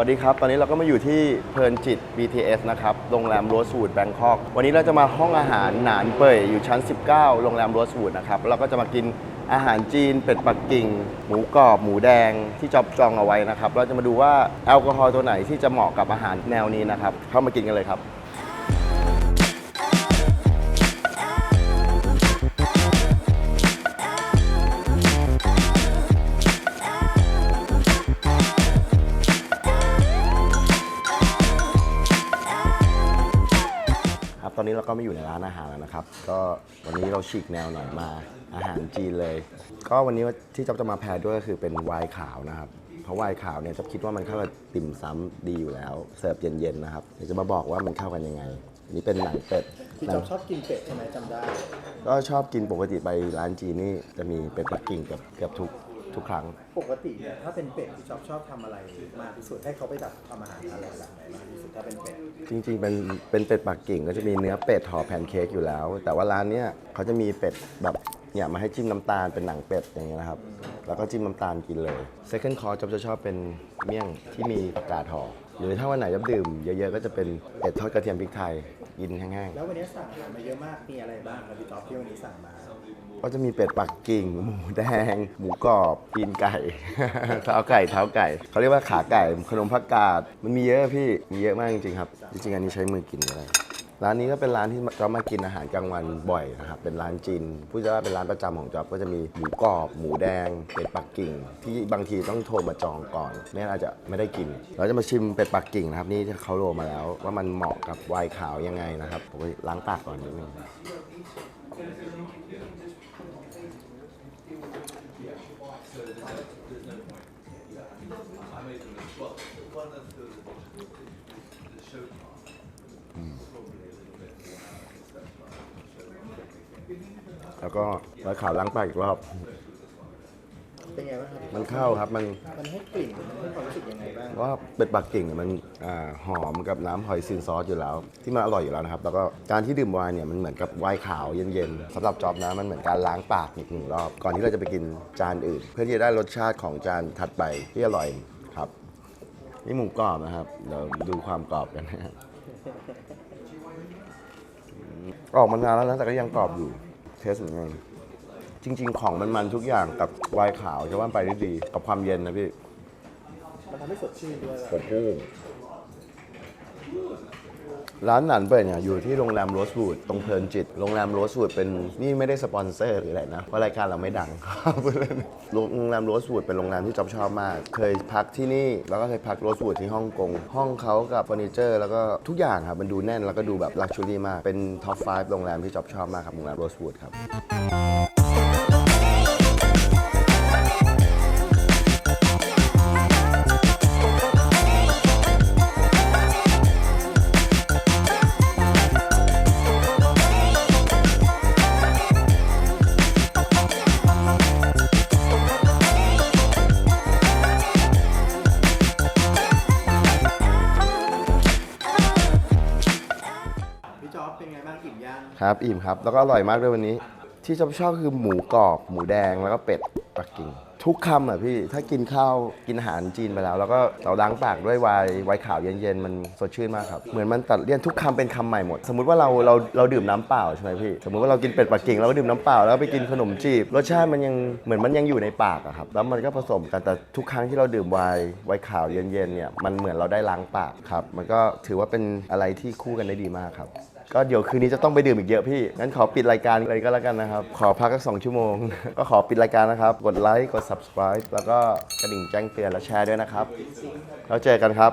วัสดีครับ ตอนนี้เราก็มาอยู่ที่เพลินจิต BTS นะครับ โรงแรมโรสวูดแบงคอก วันนี้เราจะมาห้องอาหารหนานเป่ยอยู่ชั้น 19 โรงแรมโรสวูดนะครับ เราก็จะมากินอาหารจีน เป็ดปักกิ่ง หมูกรอบ หมูแดงที่จอบจองเอาไว้นะครับ เราจะมาดูว่าแอลกอฮอล์ตัวไหนที่จะเหมาะกับอาหารแนวนี้นะครับ เข้ามากินกันเลยครับ เราก็มาอยู่ในร้านอาหารแล้วนะครับ ก็วันนี้เราฉีกแนวหน่อยมาอาหารจีนเลย ก็วันนี้ที่จ๊อบจะมาแพรด้วยก็คือเป็นไวน์ขาวนะครับ เพราะไวน์ขาวเนี่ยจ๊อบคิดว่ามันเข้ากับติ่มซ้ำดีอยู่แล้ว เสิร์ฟเย็นๆนะครับเดี๋ยวจะมาบอกว่ามันเข้ากันยังไง นี่เป็นหนังเป็ดพี่หนัจอบชอบกินเป็ดใช่ไหมจำได้ ก็ชอบกินปกติไปร้านจีนนี่จะมีเป็ดปักกิ่งเกือบเกือบทุก ทุกครั้ง ปกติเนี่ยถ้าเป็นเป็ดพี่จอบชอบทำอะไรมากที่สุดให้เขาไปดับทำอาหารอะไรแบบไหนมากที่สุดถ้าเป็นเป็ดจริงๆ เป็นเป็นเป็ดปักกิ่งก็จะมีเนื้อเป็ดห่อแพนเค้กอยู่แล้ว แต่ว่าร้านเนี้ยเขาจะมีเป็ดแบบเนี่ยมาให้จิ้มน้ำตาลเป็นหนังเป็ดอย่างเงี้ยนะครับ แล้วก็จิ้มน้ำตาลกินเลย second course จอบจะชอบเป็นเมี่ยงที่มีผักกาดห่อหรือถ้าวันไหนจะดื่มเยอะๆก็จะเป็นเป็ดทอดกระเทียมพริกไทย กินแห้งแล้ววันนี้สั่งอาหารมาเยอะมาก มีอะไรบ้างครับพี่จอบที่วันนี้สั่งมาๆ ก็จะมีเป็ดปักกิ่ง หมูแดง หมูกรอบตีนไก่ เท้าไก่เท้าไก่ เขาเรียกว่าขาไก่ ขนมผักกาด มันมีเยอะพี่ มีเยอะมากจริงๆครับ จริงๆอันนี้ใช้มือกินก็ได้ ร้านนี้ก็เป็นร้านที่เรามากินอาหารกลางวันบ่อยนะครับเป็นร้านจีนพูดจะว่าเป็นร้านประจำของจอบก็จะมีหมูกรอบหมูแดงเป็ดปักกิ่ง ที่บางทีต้องโทรมาจองก่อนไม่งั้นอาจจะไม่ได้กิน เราจะมาชิมเป็ดปักกิ่งนะครับนี่เขาโรมาแล้ว ว่ามันเหมาะกับไวน์ขาวยังไงนะครับผมไปล้างปากก่อนนิดนึง แล้วก็ไวน์ขาวล้างปากอีกรอบ เป็นไงบ้างครับ มันเข้าครับมันมันให้กลิ่นมันให้ความรู้สึกยังไงบ้างว่าเป็ดปักกิ่งเนี่ยมันอ่าหอมกับน้ำหอยซินซอสอยู่แล้ว ที่มันอร่อยอยู่แล้วนะครับ แล้วก็การที่ดื่มไวน์เนี่ยมันเหมือนกับไวน์ขาวเย็นๆสำหรับจอบนะมันเหมือนการล้างปากอีกหนึ่งรอบ ก่อนที่เราจะไปกินจานอื่น เพื่อที่จะได้รสชาติของจานถัดไปที่อร่อยครับ นี่หมูกรอบนะครับเดี๋ยวดูความกรอบกันนะครับ อืมออกมานานแล้วนะแต่ก็ยังกรอบอยู่เทสเหมือนกันจริง ๆ ของมันๆทุกอย่างกับไวน์ขาวจะว่าไปได้ดี กับความเย็นนะพี่มันทำให้สดชื่นด้วยโอ้โห ร้านหนันเปิดเนี่ยอยู่ที่โรงแรมโรสวูดตรงเพลินจิต โรงแรมโรสวูดเป็นนี่ไม่ได้สปอนเซอร์หรืออะไรนะ เพราะรายการเราไม่ดังครับโรงแรมโรสวูดเป็นโรงแรมที่จอบชอบมาก เคยพักที่นี่แล้วก็เคยพักโรสวูดที่ฮ่องกง ห้องเขากับเฟอร์นิเจอร์ แล้วก็ทุกอย่างครับมันดูแน่นแล้วก็ดูแบบลักชัวรี่มาก เป็นท็อป 5 โรงแรมที่จอบชอบมากครับโรงแรมโรสวูดครับ จอบเป็นไงบ้างอิ่มย่างครับ อิ่มครับ แล้วก็อร่อยมากด้วยวันนี้ ที่ชอบชอบคือหมูกรอบ หมูแดงแล้วก็เป็ดปักกิ่ง ทุกคำอะพี่ ถ้ากินข้าวกินอาหารจีนไปแล้ว แล้วก็เราล้างปากด้วยไวน์ไวน์ขาวเย็นๆ มันสดชื่นมากครับ เหมือนมันตัดเลี่ยนทุกคำเป็นคำใหม่หมด สมมติว่าเราเราเราดื่มน้ำเปล่าใช่ไหมพี่ สมมติว่าเรากินเป็ดปักกิ่งเราก็ดื่มน้ำเปล่าแล้วไปกินขนมจีบ รสชาติมันยังเหมือนมันยังอยู่ในปากอะครับ แล้วมันก็ผสมกันแต่ทุกครั้งที่เราดื่มไวน์ไวน์ขาวเย็นๆเนี่ย มันเหมือนเราได้ล้างปากครับ มันก็ถือว่าเป็นอะไรที่คู่กันได้ดีมากครับ ก็เดี๋ยวคืนนี้จะต้องไปดื่มอีกเยอะพี่ งั้นขอปิดรายการเลยก็แล้วกันนะครับ ขอพักสักสองชั่วโมง ก็ขอปิดรายการนะครับ กดไลค์ กด subscribe แล้วก็กระดิ่งแจ้งเตือนและแชร์ด้วยนะครับ แล้วเจอกันครับ